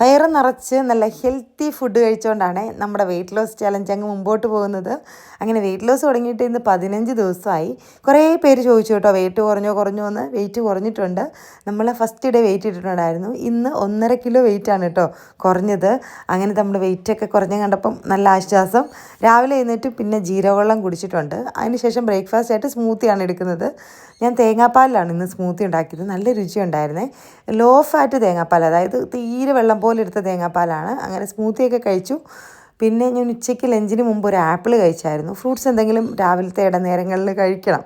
വയറ് നിറച്ച് നല്ല ഹെൽത്തി ഫുഡ് കഴിച്ചുകൊണ്ടാണ് നമ്മുടെ വെയിറ്റ് ലോസ് ചലഞ്ച് അങ്ങ് മുമ്പോട്ട് പോകുന്നത്. അങ്ങനെ വെയിറ്റ് ലോസ് തുടങ്ങിയിട്ട് ഇന്ന് പതിനഞ്ച് ദിവസമായി. കുറേ പേര് ചോദിച്ചു കേട്ടോ വെയിറ്റ് കുറഞ്ഞോ കുറഞ്ഞോ എന്ന്. വെയിറ്റ് കുറഞ്ഞിട്ടുണ്ട്. നമ്മൾ ഫസ്റ്റ് ഡേ വെയിറ്റ് ഇട്ടിട്ടുണ്ടായിരുന്നു. ഇന്ന് ഒന്നര കിലോ വെയിറ്റാണ് കേട്ടോ കുറഞ്ഞത്. അങ്ങനെ നമ്മൾ വെയിറ്റൊക്കെ കുറഞ്ഞ് കണ്ടപ്പം നല്ല ആശ്വാസം. രാവിലെ എഴുന്നേറ്റ് പിന്നെ ജീരകവെള്ളം കുടിച്ചിട്ടുണ്ട്. അതിനുശേഷം ബ്രേക്ക്ഫാസ്റ്റ് ആയിട്ട് സ്മൂത്തിയാണ് എടുക്കുന്നത്. ഞാൻ തേങ്ങാപ്പാലിലാണ് ഇന്ന് സ്മൂത്തി ഉണ്ടാക്കിയത്. നല്ല രുചിയുണ്ടായിരുന്നേ. ലോ ഫാറ്റ് തേങ്ങാപ്പാൽ അതായത് തീരെ വെള്ളം പോലെ എടുത്ത തേങ്ങാപ്പാലാണ്. അങ്ങനെ സ്മൂത്തിയൊക്കെ കഴിച്ചു. പിന്നെ ഞാൻ ഉച്ചയ്ക്ക് ലഞ്ചിന് മുമ്പ് ഒരു ആപ്പിൾ കഴിച്ചായിരുന്നു. ഫ്രൂട്ട്സ് എന്തെങ്കിലും രാവിലത്തെ ഇടനേരങ്ങളിൽ കഴിക്കണം.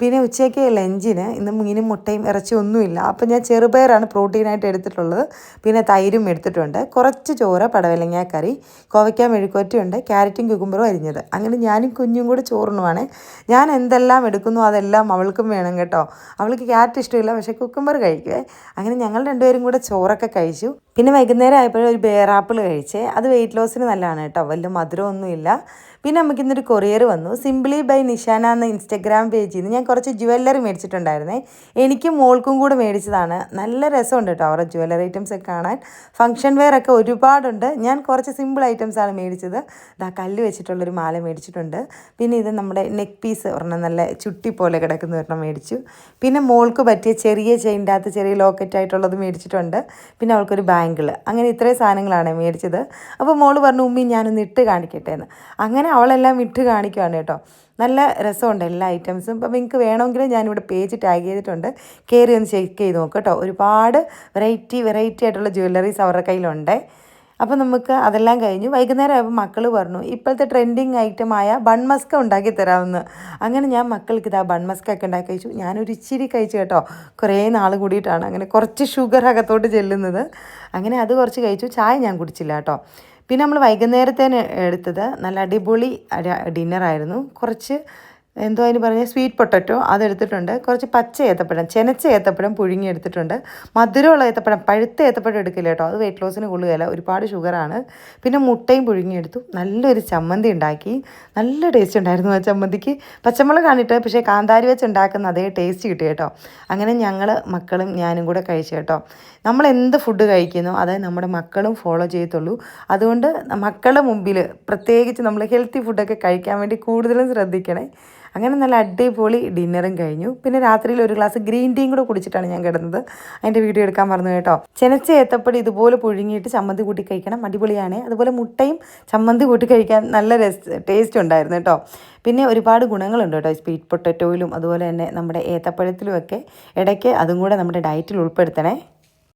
പിന്നെ ഉച്ചയ്ക്ക് ലഞ്ചിന് ഇന്ന് മീനും മുട്ടയും ഇറച്ചി ഒന്നുമില്ല. അപ്പം ഞാൻ ചെറുപയറാണ് പ്രോട്ടീനായിട്ട് എടുത്തിട്ടുള്ളത്. പിന്നെ തൈരും എടുത്തിട്ടുണ്ട്. കുറച്ച് ചോറ് പടവലങ്ങ കറി കോവയ്ക്ക ക്യാരറ്റും കുക്കുമ്പറും അരിഞ്ഞത്. അങ്ങനെ ഞാനും കുഞ്ഞും കൂടെ ചോറിനുമാണ് ഞാൻ എന്തെല്ലാം എടുക്കുന്നു അതെല്ലാം അവൾക്കും വേണം കേട്ടോ. അവൾക്ക് ക്യാരറ്റ് ഇഷ്ടമില്ല പക്ഷേ കുക്കുമ്പർ കഴിക്കുവേ. അങ്ങനെ ഞങ്ങൾ രണ്ടുപേരും കൂടെ ചോറൊക്കെ കഴിച്ചു. പിന്നെ വൈകുന്നേരം ആയപ്പോഴും ഒരു ബേറാപ്പിൾ കഴിച്ചേ. അത് വെയിറ്റ് ലോസിന് നല്ലതാണ് കേട്ടോ. വലിയ മധുരമൊന്നുമില്ല. പിന്നെ നമുക്ക് ഇന്നൊരു കൊറിയർ വന്നു. സിംപ്ലി ബൈ നിഷാന എന്ന ഇൻസ്റ്റഗ്രാം പേജിൽ നിന്ന് ഞാൻ കുറച്ച് ജുവല്ലറി മേടിച്ചിട്ടുണ്ടായിരുന്നേ. എനിക്കും മോൾക്കും കൂടെ മേടിച്ചതാണ്. നല്ല രസമുണ്ട് കേട്ടോ അവരുടെ ജുവല്ലറി ഐറ്റംസ് ഒക്കെ കാണാൻ. ഫംഗ്ഷൻ വെയർ ഒക്കെ ഒരുപാടുണ്ട്. ഞാൻ കുറച്ച് സിമ്പിൾ ഐറ്റംസ് ആണ് മേടിച്ചത്. ഇതാ കല്ല് വെച്ചിട്ടുള്ളൊരു മാല മേടിച്ചിട്ടുണ്ട്. പിന്നെ ഇത് നമ്മുടെ നെക്ക് പീസ് ഒരെണ്ണം നല്ല ചുട്ടി പോലെ കിടക്കുന്ന ഒരെണ്ണം മേടിച്ചു. പിന്നെ മോൾക്ക് പറ്റിയ ചെറിയ ചെയിന്റെ അകത്ത് ചെറിയ ലോക്കറ്റ് ആയിട്ടുള്ളത് മേടിച്ചിട്ടുണ്ട്. പിന്നെ അവൾക്കൊരു ബാങ്കിൾ അങ്ങനെ ഇത്രയും സാധനങ്ങളാണ് മേടിച്ചത്. അപ്പോൾ മോൾ പറഞ്ഞു ഉമ്മി ഞാനൊന്ന് ഇട്ട് കാണിക്കട്ടെ എന്ന് അങ്ങനെ അവളെല്ലാം ഇട്ട് കാണിക്കുവാണ് കേട്ടോ നല്ല രസമുണ്ട് എല്ലാ ഐറ്റംസും അപ്പം നിങ്ങൾക്ക് വേണമെങ്കിൽ ഞാനിവിടെ പേജ് ടാഗ് ചെയ്തിട്ടുണ്ട്. കയറി ഒന്ന് ചെക്ക് ചെയ്ത് നോക്കുക കേട്ടോ. ഒരുപാട് വെറൈറ്റി വെറൈറ്റി ആയിട്ടുള്ള ജ്വല്ലറീസ് അവരുടെ കയ്യിലുണ്ട്. അപ്പോൾ നമുക്ക് അതെല്ലാം കഴിഞ്ഞു. വൈകുന്നേരം ആയപ്പോൾ മക്കൾ പറഞ്ഞു ഇപ്പോഴത്തെ ട്രെൻഡിങ് ഐറ്റമായ ബൺമസ്ക ഉണ്ടാക്കി തരാമെന്ന്. അങ്ങനെ ഞാൻ മക്കൾക്ക് ഇതാ ബൺമസ്ക ഒക്കെ ഉണ്ടാക്കി കഴിച്ചു. ഞാനൊരു ഇച്ചിരി കഴിച്ചു കേട്ടോ. കുറേ നാൾ കൂടിയിട്ടാണ് അങ്ങനെ കുറച്ച് ഷുഗർ അകത്തോട്ട് ചെല്ലുന്നത്. അങ്ങനെ അത് കുറച്ച് കഴിച്ചു. ചായ ഞാൻ കുടിച്ചില്ല കേട്ടോ. പിന്നെ നമ്മൾ വൈകുന്നേരത്തേന് എടുത്തത് നല്ല അടിപൊളി ഡിന്നറായിരുന്നു കുറച്ച് എന്തോ അതിന് പറഞ്ഞ സ്വീറ്റ് പൊട്ടറ്റോ അതെടുത്തിട്ടുണ്ട്. കുറച്ച് പച്ച ഏത്തപ്പഴം ചെനച്ച ഏത്തപ്പഴം പുഴുങ്ങി എടുത്തിട്ടുണ്ട് മധുരമുള്ള ഏത്തപ്പഴം പഴുത്ത ഏത്തപ്പഴം എടുക്കില്ല കേട്ടോ. അത് വെയിറ്റ് ലോസിന് കൊള്ളുകയില്ല ഒരുപാട് ഷുഗറാണ് പിന്നെ മുട്ടയും പുഴുങ്ങിയെടുത്തു. നല്ലൊരു ചമ്മന്തി ഉണ്ടാക്കി. നല്ല ടേസ്റ്റ് ഉണ്ടായിരുന്നു ആ ചമ്മന്തിക്ക്. പച്ചമുളക് കാണിട്ട് പക്ഷേ കാന്താരി വെച്ച് ഉണ്ടാക്കുന്ന അതേ ടേസ്റ്റ് കിട്ടി കേട്ടോ. അങ്ങനെ ഞങ്ങൾ മക്കളും ഞാനും കൂടെ കഴിച്ചു കേട്ടോ. നമ്മൾ എന്ത് ഫുഡ് കഴിക്കുന്നു അത് നമ്മുടെ മക്കളും ഫോളോ ചെയ്യത്തുള്ളൂ. അതുകൊണ്ട് മക്കളുടെ മുമ്പിൽ പ്രത്യേകിച്ച് നമ്മൾ ഹെൽത്തി ഫുഡൊക്കെ കഴിക്കാൻ വേണ്ടി കൂടുതലും ശ്രദ്ധിക്കണേ. അങ്ങനെ നല്ല അടിപൊളി ഡിന്നറും കഴിഞ്ഞു. പിന്നെ രാത്രിയിൽ ഒരു ഗ്ലാസ് ഗ്രീൻ ടീയും കൂടെ കുടിച്ചിട്ടാണ് ഞാൻ കിടന്നത്. അതിന്റെ വീഡിയോ എടുക്കാൻ പറഞ്ഞു കേട്ടോ. ചെനച്ച ഏത്തപ്പടി ഇതുപോലെ പുഴുങ്ങിയിട്ട് ചമ്മന്തി കൂട്ടി കഴിക്കണം. അടിപൊളിയാണ്. അതുപോലെ മുട്ടയും ചമ്മന്തി കൂട്ടി കഴിക്കാൻ നല്ല രസ ടേസ്റ്റ് ഉണ്ടായിരുന്നു കേട്ടോ. പിന്നെ ഒരുപാട് ഗുണങ്ങളുണ്ട് കേട്ടോ. സ്വീറ്റ് പൊട്ടറ്റോയിലും അതുപോലെ തന്നെ നമ്മുടെ ഏത്തപ്പഴത്തിലുമൊക്കെ ഇടയ്ക്ക് അതും കൂടെ നമ്മുടെ ഡയറ്റിൽ ഉൾപ്പെടുത്തണേ.